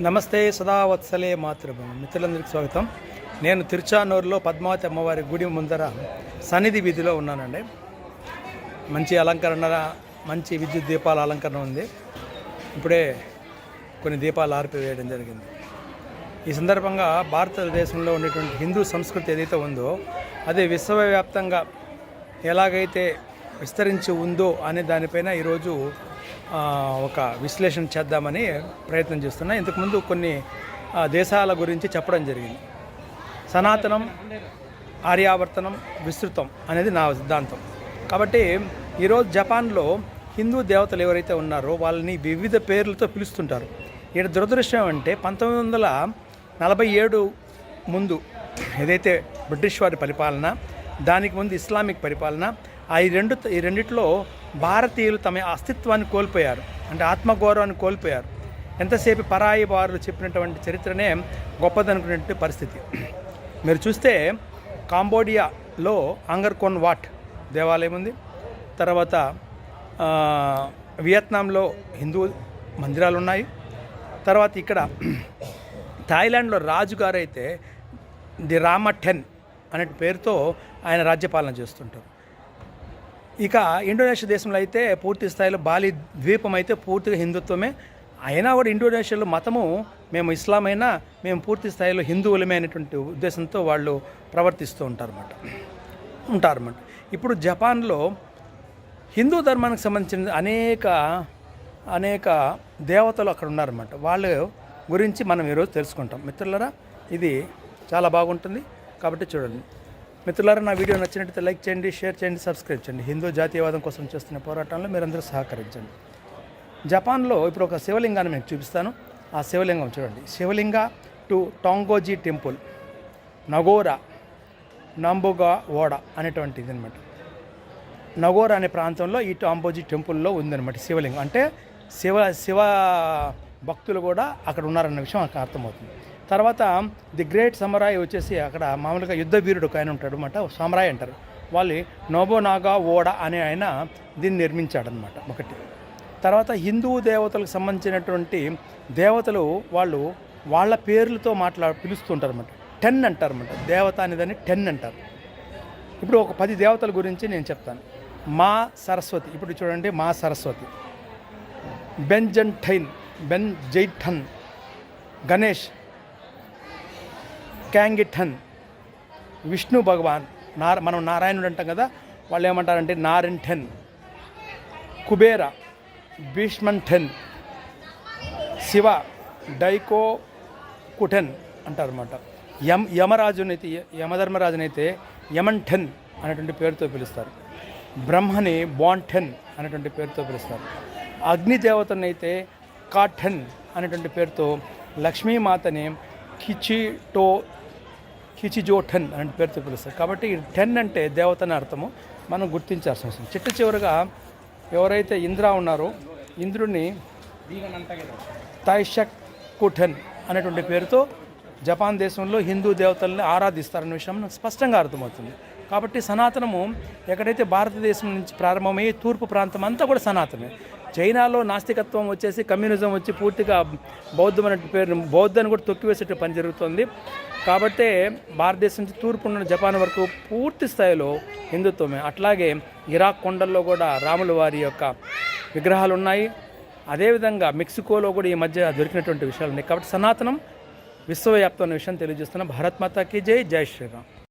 నమస్తే సదావత్సలే మాతృభూమి మిత్రులందరికీ స్వాగతం. నేను తిరుచానూరులో పద్మావతి అమ్మవారి గుడి ముందర సన్నిధి వీధిలో ఉన్నానండి. మంచి అలంకరణ మంచి విద్యుత్ దీపాల అలంకరణ ఉంది. ఇప్పుడే కొన్ని దీపాలు ఆర్పివేయడం జరిగింది. ఈ సందర్భంగా భారతదేశంలో ఉండేటువంటి హిందూ సంస్కృతి ఏదైతే ఉందో అది విశ్వవ్యాప్తంగా ఎలాగైతే విస్తరించి ఉందో అనే దానిపైన ఈరోజు ఒక విశ్లేషణ చేద్దామని ప్రయత్నం చేస్తున్నా. ఇంతకుముందు కొన్ని దేశాల గురించి చెప్పడం జరిగింది. సనాతనం ఆర్యావర్తనం విస్తృతం అనేది నా సిద్ధాంతం. కాబట్టి ఈరోజు జపాన్లో హిందూ దేవతలు ఎవరైతే ఉన్నారో వాళ్ళని వివిధ పేర్లతో పిలుస్తుంటారు. ఇక్కడ దురదృష్టం అంటే పంతొమ్మిది వందల నలభై ఏడు ముందు ఏదైతే బ్రిటిష్ వారి పరిపాలన దానికి ముందు ఇస్లామిక్ పరిపాలన ఆ ఈ రెండు ఈ రెండిట్లో భారతీయులు తమ అస్తిత్వాన్ని కోల్పోయారు అంటే ఆత్మగౌరవాన్ని కోల్పోయారు. ఎంతసేపు పరాయి వారు చెప్పినటువంటి చరిత్రనే గొప్పదనుకునే పరిస్థితి. మీరు చూస్తే కాంబోడియాలో అంగర్కోన్ వాట్ దేవాలయం ఉంది. తర్వాత వియత్నాంలో హిందూ మందిరాలు ఉన్నాయి తర్వాత ఇక్కడ థాయిలాండ్లో రాజుగారైతే ది రామ టెన్ అనే పేరుతో ఆయన రాజ్యపాలన చేస్తుంటారు. ఇక ఇండోనేషియా దేశంలో అయితే పూర్తి స్థాయిలో బాలి ద్వీపం అయితే పూర్తిగా హిందుత్వమే. అయినా కూడా ఇండోనేషియాలో మతము మేము ఇస్లాం అయినా మేము పూర్తి స్థాయిలో హిందువులమే అనేటువంటి ఉద్దేశంతో వాళ్ళు ప్రవర్తిస్తూ ఉంటారన్నమాట. ఉంటారన్నమాట. ఇప్పుడు జపాన్లో హిందూ ధర్మానికి సంబంధించిన అనేక అనేక దేవతలు అక్కడ ఉన్నారన్నమాట. వాళ్ళ గురించి మనం ఈరోజు తెలుసుకుంటాం. మిత్రులరా ఇది చాలా బాగుంటుంది. కాబట్టి చూడండి. మిత్రులారా నా వీడియో నచ్చినట్లయితే లైక్ చేయండి షేర్ చేయండి సబ్స్క్రైబ్ చేయండి. హిందూ జాతీయవాదం కోసం చేస్తున్న పోరాటంలో మీరందరూ సహకరించండి. జపాన్లో ఇప్పుడు ఒక శివలింగాన్ని మీకు చూపిస్తాను. ఆ శివలింగం చూడండి. శివలింగ టు టాంగోజీ టెంపుల్. నగోరా నంబుగా ఓడ అనేటువంటిది అనమాట నగోరా అనే ప్రాంతంలో ఈ టాంబోజీ టెంపుల్లో ఉందన్నమాట శివలింగం. అంటే శివ శివ భక్తులు కూడా అక్కడ ఉన్నారన్న విషయం నాకు అర్థమవుతుంది. తర్వాత ది గ్రేట్ సమరాయ్ వచ్చేసి అక్కడ మామూలుగా యుద్ధ వీరుడు ఒక ఆయన ఉంటాడు అనమాట సమరాయ్ అంటారు. వాళ్ళు నోబోనాగా ఓడ అనే ఆయన దీన్ని నిర్మించాడనమాట ఒకటి. తర్వాత హిందూ దేవతలకు సంబంధించినటువంటి దేవతలు వాళ్ళు వాళ్ళ పేర్లతో మాట్లా పిలుస్తుంటారు అనమాట టెన్ అంటారు అనమాట దేవత అనేదాన్ని టెన్ అంటారు. ఇప్పుడు ఒక పది దేవతల గురించి నేను చెప్తాను. మా సరస్వతి ఇప్పుడు చూడండి మా సరస్వతి. బెంజంటైన్ బెన్ జైఠన్ గణేష్ క్యాంగిఠన్ విష్ణు భగవాన్ నార మనం నారాయణుడు అంటాం కదా వాళ్ళు ఏమంటారంటే నారింఠెన్ కుబేర భీష్మంఠెన్ శివ డైకో కుటెన్ అంటారన్నమాట. యమ యమరాజునైతే యమధర్మరాజునైతే యమంఠెన్ అనేటువంటి పేరుతో పిలుస్తారు. బ్రహ్మని బాంఠెన్ అనేటువంటి పేరుతో పిలుస్తారు. అగ్నిదేవతనైతే కాఠెన్ అనేటువంటి పేరుతో లక్ష్మీమాతని కిచిటో కిచిజోఠన్ అనే పేరుతో పిలుస్తారు కాబట్టి టెన్ అంటే దేవత అని అర్థము. మనం గుర్తించాల్సిన అవసరం. చిట్ట చివరిగా ఎవరైతే ఇంద్ర ఉన్నారో ఇంద్రుడిని తైషక్ కుఠన్ అనేటువంటి పేరుతో జపాన్ దేశంలో హిందూ దేవతల్ని ఆరాధిస్తారనే విషయం నాకు స్పష్టంగా అర్థమవుతుంది. కాబట్టి సనాతనము ఎక్కడైతే భారతదేశం నుంచి ప్రారంభమయ్యి తూర్పు ప్రాంతం అంతా కూడా సనాతనమే చైనాలో నాస్తికత్వం వచ్చేసి కమ్యూనిజం వచ్చి పూర్తిగా బౌద్ధం అనే పేరు బౌద్ధాన్ని కూడా తొక్కివేసేట పని జరుగుతుంది. కాబట్టి భారతదేశం నుంచి తూర్పు ఉన్న జపాన్ వరకు పూర్తి స్థాయిలో హిందుత్వమే. అట్లాగే ఇరాక్ కొండల్లో కూడా రాముల వారి యొక్క విగ్రహాలు ఉన్నాయి. అదేవిధంగా మెక్సికోలో కూడా ఈ మధ్య దొరికినటువంటి విషయాలు ఉన్నాయి. కాబట్టి సనాతనం విశ్వవ్యాప్తం అనే విషయం తెలియజేస్తున్న భారత్ మాతాకి జై. జై శ్రీరామ్.